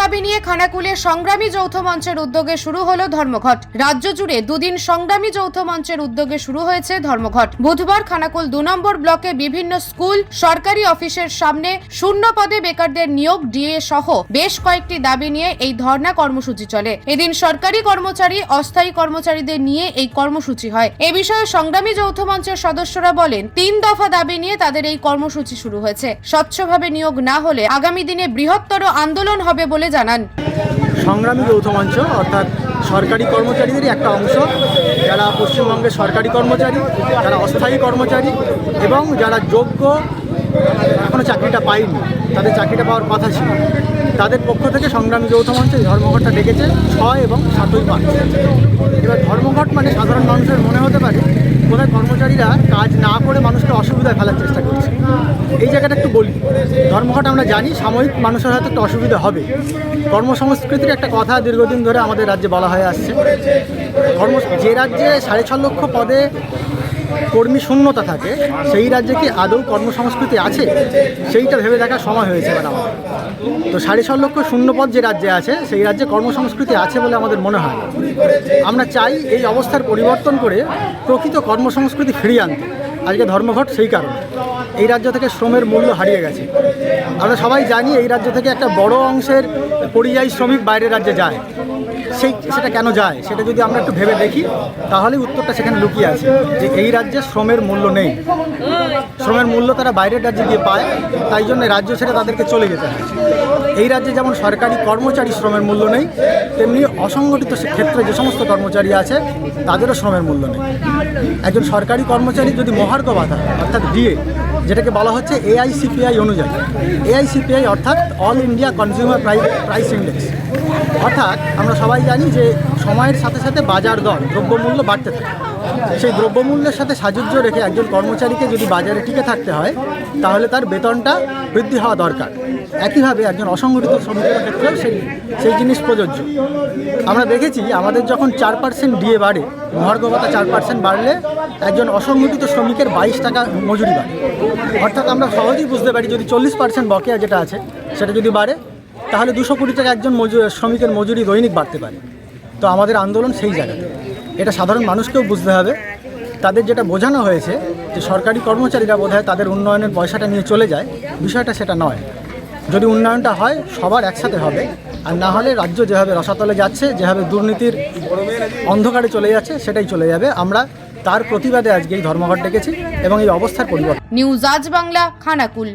দাবি নিয়ে খানাকুলে সংগ্রামী যৌথ মঞ্চের উদ্যোগে শুরু হলো ধর্মঘট। রাজ্য জুড়ে দুদিন সংগ্রামী যৌথ মঞ্চের উদ্যোগে শুরু হয়েছে ধর্মঘট। বুধবার খানাকুল দু নম্বর ব্লকে বিভিন্ন স্কুল, সরকারি অফিসের সামনে শূন্য পদে বেকারদের নিয়োগ, ডিএ সহ বেশ কয়েকটি দাবি নিয়ে এই ধর্ণা কর্মসূচি চলে। এদিন সরকারি কর্মচারী, অস্থায়ী কর্মচারীদের নিয়ে এই কর্মসূচি হয়। এ বিষয়ে সংগ্রামী যৌথ মঞ্চের সদস্যরা বলেন, তিন দফা দাবি নিয়ে তাদের এই কর্মসূচি শুরু হয়েছে। স্বচ্ছভাবে নিয়োগ না হলে আগামী দিনে বৃহত্তর আন্দোলন হবে বলে জানান। সংগ্রামী যৌথ মঞ্চ, অর্থাৎ সরকারি কর্মচারীদেরই একটা অংশ। যারা পশ্চিমবঙ্গের সরকারি কর্মচারী, যারা অস্থায়ী কর্মচারী এবং যারা যোগ্য এখনও চাকরিটা পায়নি, তাদের চাকরিটা পাওয়ার কথা ছিল। তাদের পক্ষ থেকে সংগ্রামী যৌথ মঞ্চ ধর্মঘটটা ডেকেছে ছয় এবং সাতই মার্চ। এবার ধর্মঘট মানে সাধারণ মানুষের মনে হতে পারে কোথায় কর্মচারীরা কাজ না করে মানুষকে অসুবিধায় ফেলার চেষ্টা করছে। এই জায়গাটা একটু বলি। ধর্মঘট আমরা জানি, সাময়িক মানুষের হয়তো একটু অসুবিধা হবে। কর্মসংস্কৃতির একটা কথা দীর্ঘদিন ধরে আমাদের রাজ্যে বলা হয়ে আসছে। কর্ম যে রাজ্যে সাড়ে ছ লক্ষ পদে কর্মী শূন্যতা থাকে, সেই রাজ্যে কি আদৌ কর্মসংস্কৃতি আছে? সেইটা ভেবে দেখার সময় হয়েছে আমাদের তো সাড়ে ছ লক্ষ শূন্যপদ যে রাজ্যে আছে, সেই রাজ্যে কর্মসংস্কৃতি আছে বলে আমাদের মনে হয়। আমরা চাই এই অবস্থার পরিবর্তন করে প্রকৃত কর্মসংস্কৃতি ফিরিয়ে আনতে। আজকে ধর্মঘট সেই কারণে। এই রাজ্য থেকে শ্রমের মূল্য হারিয়ে গেছে। আমরা সবাই জানি এই রাজ্য থেকে একটা বড় অংশের পরিযায়ী শ্রমিক বাইরের রাজ্যে যায়। সেই সেটা কেন যায়, সেটা যদি আমরা একটু ভেবে দেখি তাহলে উত্তরটা সেখানে লুকিয়ে আছে, যে এই রাজ্যে শ্রমের মূল্য নেই। শ্রমের মূল্য তারা বাইরের রাজ্যে গিয়ে পায়, তাই জন্য রাজ্য ছেড়ে তাদেরকে চলে যেতে হয়। এই রাজ্যে যেমন সরকারি কর্মচারী শ্রমের মূল্য নেই, তেমনি অসংগঠিত ক্ষেত্রে যে সমস্ত কর্মচারী আছে, তাদেরও শ্রমের মূল্য নেই। একজন সরকারি কর্মচারী যদি মহার্ঘ ভাতা অর্থাৎ ডিএ যেটাকে বলা হচ্ছে এআইসিপিআই অনুযায়ী এআইসিপিআই অর্থাৎ all India consumer price index অর্থাৎ আমরা সবাই জানি যে সময়ের সাথে সাথে বাজার দর, দ্রব্যমূল্য বাড়তে থাকে। সেই দ্রব্যমূল্যের সাথে সাযুজ্য রেখে একজন কর্মচারীকে যদি বাজারে টিকে থাকতে হয়, তাহলে তার বেতনটা বৃদ্ধি হওয়া দরকার। একইভাবে একজন অসংগঠিত শ্রমিকের ক্ষেত্রেও সেই সেই জিনিস প্রযোজ্য। আমরা দেখেছি আমাদের যখন চার পার্সেন্ট ডিএ বাড়ে মহার্ঘ ভাতা চার পার্সেন্ট বাড়লে একজন অসংগঠিত শ্রমিকের বাইশ টাকা মজুরি বাড়ে। অর্থাৎ আমরা সহজেই বুঝতে পারি যদি চল্লিশ পার্সেন্ট বকেয়া যেটা আছে, সেটা যদি বাড়ে তাহলে দুশো কোটি টাকা একজন মজু- শ্রমিকের মজুরি দৈনিক বাড়তে পারে। তো আমাদের আন্দোলন সেই জায়গাতে। এটা সাধারণ মানুষকেও বুঝতে হবে। তাদের যেটা বোঝানো হয়েছে যে সরকারি কর্মচারীরা বোধহয় তাদের উন্নয়নের পয়সাটা নিয়ে চলে যায়, বিষয়টা সেটা নয়। যদি উন্নয়নটা হয়, সবার একসাথে হবে। আর না হলে রাজ্য যেভাবে রসাতলে যাচ্ছে, যেভাবে দুর্নীতির অন্ধকারে চলে যাচ্ছে, সেটাই চলে যাবে। আমরা তার প্রতিবাদে আজকে এই ধর্মঘট ডেকেছি এবং এই অবস্থার পরিবর্তন। নিউজ আজ বাংলা, খানাকুল।